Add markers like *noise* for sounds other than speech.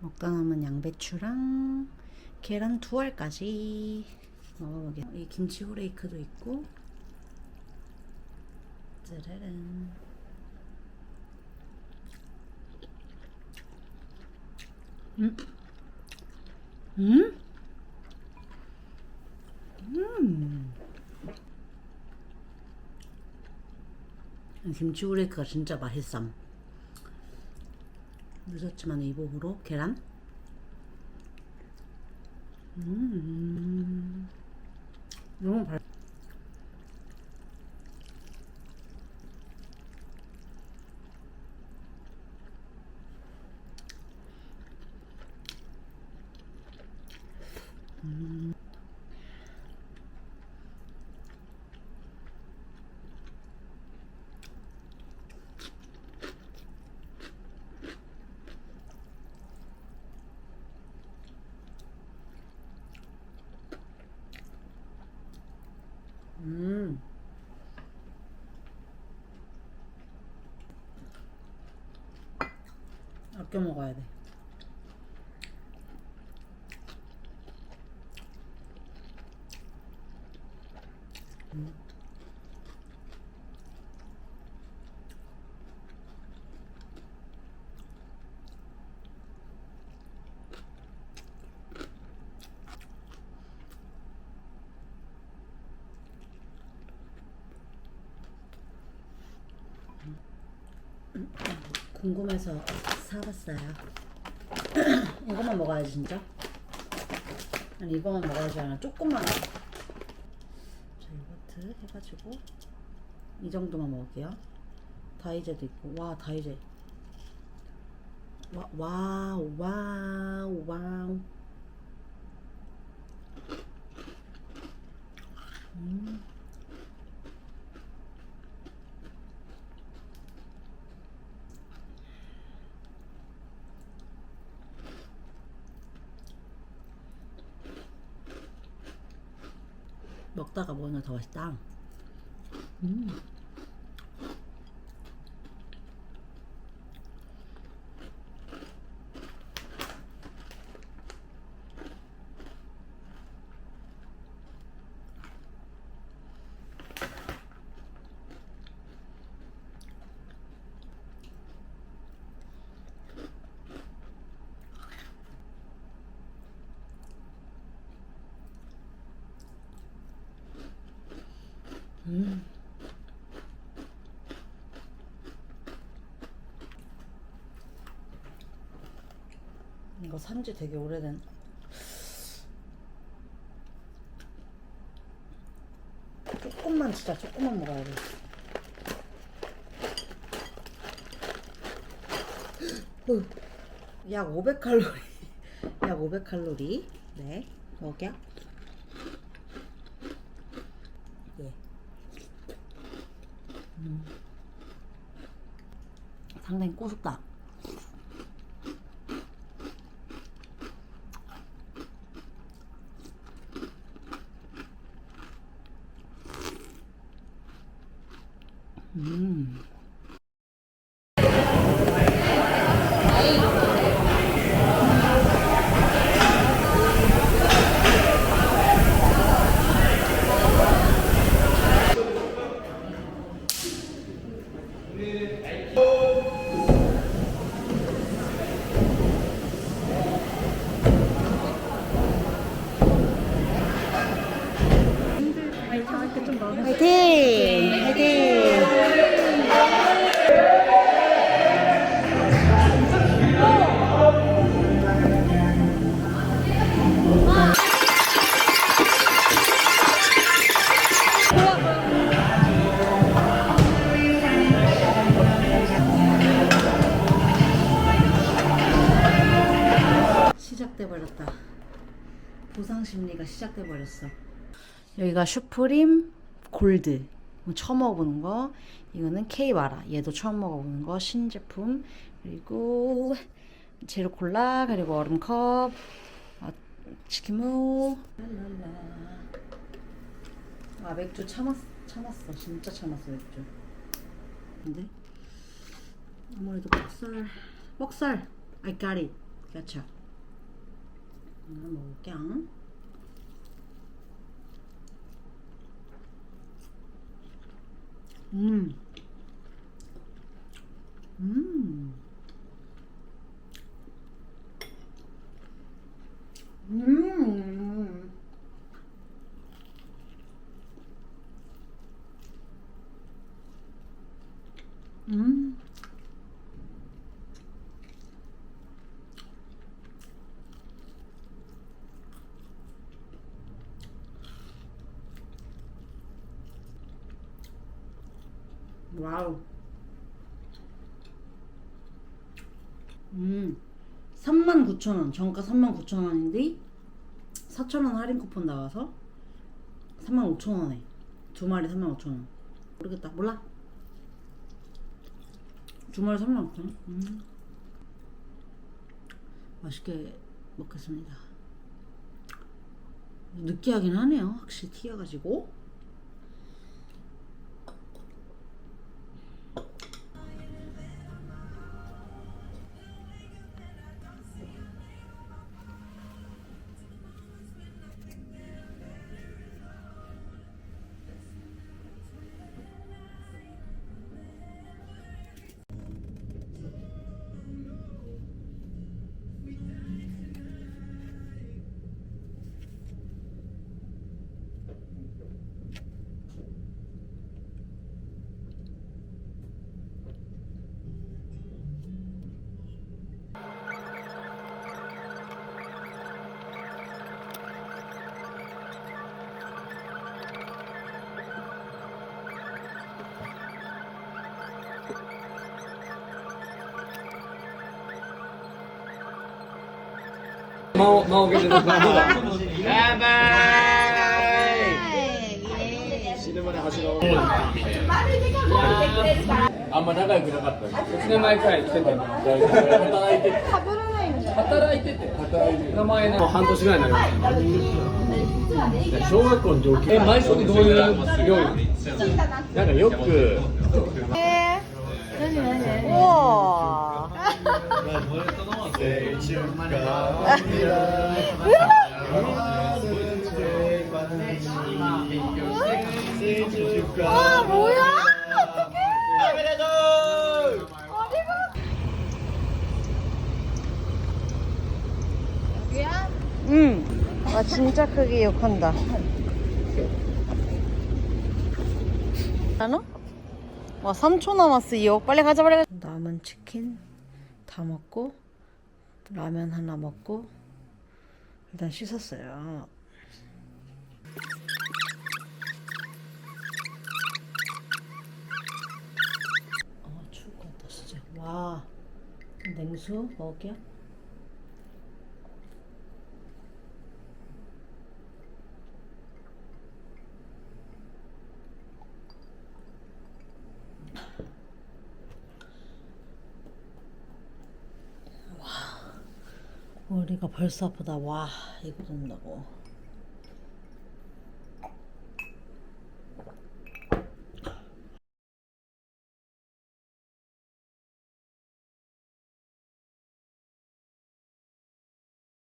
먹다 남은 양배추랑 계란 두 알까지 먹어보겠습니다. 이 김치 후레이크도 있고 짜라란 음? 음? 음. 김치 후레이크가 진짜 맛있삼. 늦었지만 이복으로 계란. 음. 너무 발. 음. 아껴 먹어야 돼. 음. 궁금해서 사봤어요. *clears throat* 이것만 먹어야지 진짜. 아니 이것만 먹어야지 않아. 조금만. 자 요거트 해가지고 이 정도만 먹을게요. 다이제도 있고 와 다이제. 와 와우 와우. 음. 먹다가 먹으면 더 맛있다. 음. 음. 이거 산지 되게 오래된. 조금만 진짜 조금만 먹어야 돼. 어, 약 500칼로리. *laughs* 약 500칼로리. 네, 먹을게요. 예. 상당히 꼬숩다. 음. 시작돼 버렸다. 보상 심리가 시작돼 버렸어. 여기가 슈프림 골드. 뭐 처음 먹어보는 거. 이거는 마라. 얘도 처음 먹어보는 거. 신제품. 그리고 제로 콜라 그리고 얼음컵. 어, 치킨무. 아 맥주 참았, 참았어. 진짜 참았어 맥주. 근데? 아무래도 뻑살 뻑살. I got it. Gotcha 하나 먹을게. 음. 음. 음. 음. 와우. 음. 39,000원. 정가 39,000원인데 4,000원 할인 쿠폰 나와서 35,000원에 두 마리 35,000원. 모르겠다. 몰라. 두 마리 35,000원. 음. 맛있게 먹겠습니다. 느끼하긴 하네요. 확실히 튀어가지고. Mau mau Bye 예. 死ぬまで走ろう。あんま仲良くなかった。1年前くらい来てて。働いてて。働いてて。働いてて。名前の半年ぐらいになりました。小学校の上級。え、毎食どういう料理？なんかよく。 아 뭐야? 응. 와 진짜 크게 욕한다. 나노? 와 3초 남았어요. 빨리 가자 빨리 가자. 남은 치킨 다 먹고 라면 하나 먹고 일단 씻었어요. 어 추울 것 같다 진짜. 와 냉수 먹을게요. 머리가 벌써 아프다. 와, 이거 듣는다고.